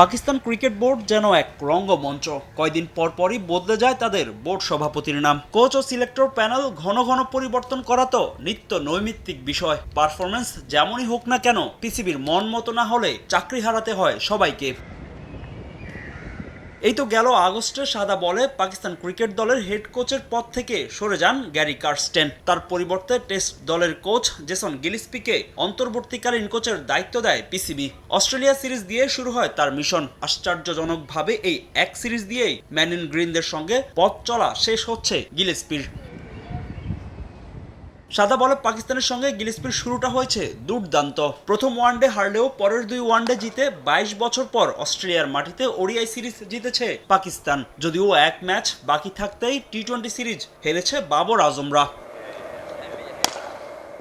Pakistan cricket board যেন এক রঙ্গমঞ্চ। কয়দিন পর পরই বদলে যায় তাদের বোর্ড সভাপতির নাম। কোচ ও সিলেক্টর প্যানেল ঘন ঘন পরিবর্তন করা তো নিত্য নৈমিত্তিক বিষয়। পারফরমেন্স যেমনই হোক না কেন পিসিবির মন মতো না হলে চাকরি হারাতে হয় সবাইকে। এই তো গেল আগস্টে সাদা বলে পাকিস্তান ক্রিকেট দলের হেড কোচের পদ থেকে সরে যান গ্যারি কার্স্টেন। তার পরিবর্তে টেস্ট দলের কোচ জেসন গিলিসপিকে অন্তর্বর্তীকালীন কোচের দায়িত্ব দেয় পিসিবি। অস্ট্রেলিয়া সিরিজ দিয়ে শুরু হয় তার মিশন আশ্চর্যজনকভাবে এই এক সিরিজ দিয়েই ম্যানিন গ্রিনদের সঙ্গে পথ চলা শেষ হচ্ছে গিলেস্পির। সাদা বলে পাকিস্তানের সঙ্গে গিলিস্পির শুরুটা হয়েছে দুর্দান্ত। প্রথম ওয়ানডে হারলেও পরের দুই ওয়ানডে জিতে বাইশ বছর পর অস্ট্রেলিয়ার মাটিতে ওডিআই সিরিজ জিতেছে পাকিস্তান। যদিও এক ম্যাচ বাকি থাকতেই টি টোয়েন্টি সিরিজ হেরেছে বাবর আজমরা।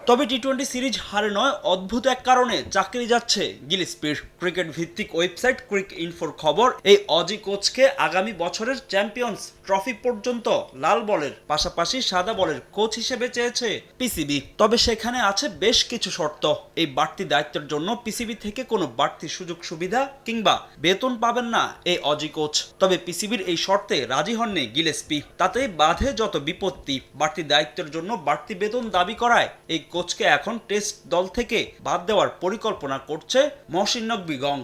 তবে টি টোয়েন্টি সিরিজ হারে নয়, অদ্ভুত এক কারণে চাকরি যাচ্ছে। গিলিস্পির ক্রিকেট ভিত্তিক ওয়েবসাইট ক্রিক ইনফোর খবর, এই অজি কোচকে আগামী বছরের চ্যাম্পিয়ন্স ট্রফি পর্যন্ত লাল বলের পাশাপাশি সাদা বলের কোচ হিসেবে চেয়েছে পিসিবি তবে সেখানে আছে বেশ কিছু শর্ত। এই বাড়তি দায়িত্বের জন্য পিসিবি থেকে কোনো বাড়তি সুযোগ সুবিধা কিংবা বেতন পাবেন না এই অজি কোচ তবে পিসিবির এই শর্তে রাজি হননি গিলেস্পি তাতে বাধে যত বিপত্তি। বাড়তি দায়িত্বের জন্য বাড়তি বেতন দাবি করায় এই কোচকে এখন টেস্ট দল থেকে বাদ দেওয়ার পরিকল্পনা করছে মহসিন নকবি গং।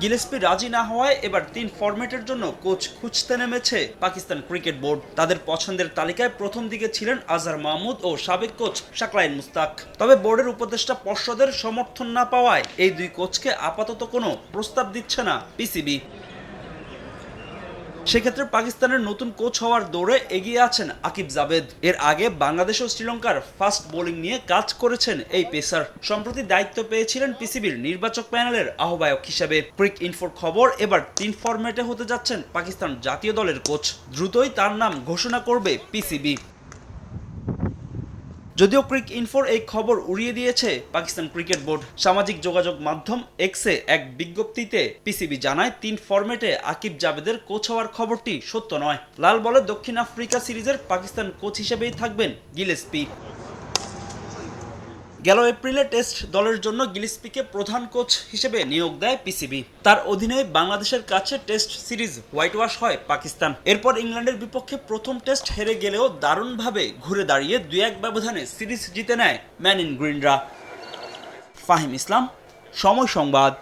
গিলেস্পি রাজি না হওয়ায় এবার তিন ফরম্যাটের জন্য কোচ খুঁজতে নেমেছে পাকিস্তান ক্রিকেট বোর্ড। তাদের পছন্দের তালিকায় প্রথম দিকে ছিলেন আজহার মাহমুদ ও সাবেক কোচ শাকলাইন মুস্তাক। তবে বোর্ডের উপদেষ্টা পর্ষদের সমর্থন না পাওয়ায় এই দুই কোচকে আপাতত কোনো প্রস্তাব দিচ্ছে না পিসিবি। সেক্ষেত্রে পাকিস্তানের নতুন কোচ হওয়ার দৌড়ে এগিয়ে আছেন আকিব জাবেদ এর আগে বাংলাদেশ ও শ্রীলঙ্কার ফাস্ট বোলিং নিয়ে কাজ করেছেন এই পেসার। সম্প্রতি দায়িত্ব পেয়েছিলেন পিসিবির নির্বাচক প্যানেলের আহ্বায়ক হিসেবে। প্রিক ইনফোর খবর, এবার তিন ফরম্যাটে হতে যাচ্ছেন পাকিস্তান জাতীয় দলের কোচ। দ্রুতই তার নাম ঘোষণা করবে পিসিবি। যদিও ক্রিক ইনফোর এই খবর উড়িয়ে দিয়েছে পাকিস্তান ক্রিকেট বোর্ড। সামাজিক যোগাযোগ মাধ্যম এক্সে এক বিজ্ঞপ্তিতে পিসিবি জানায়, তিন ফরম্যাটে আকিব জাবেদের কোচ হওয়ার খবরটি সত্য নয়। লাল বলে দক্ষিণ আফ্রিকা সিরিজের পাকিস্তান কোচ হিসেবেই থাকবেন গিলেস্পি গেল এপ্রিলে টেস্ট দলের জন্য গিলিসপিকে প্রধান কোচ হিসেবে নিয়োগ দেয় পিসিবি। তার অধীনে বাংলাদেশের কাছে টেস্ট সিরিজ হোয়াইট ওয়াশ হয় পাকিস্তান। এরপর ইংল্যান্ডের বিপক্ষে প্রথম টেস্ট হেরে গেলেও দারুণভাবে ঘুরে দাঁড়িয়ে দুই এক ব্যবধানে সিরিজ জিতে নেয় ম্যান ইন গ্রিনরা। ফাহিম ইসলাম, সময় সংবাদ।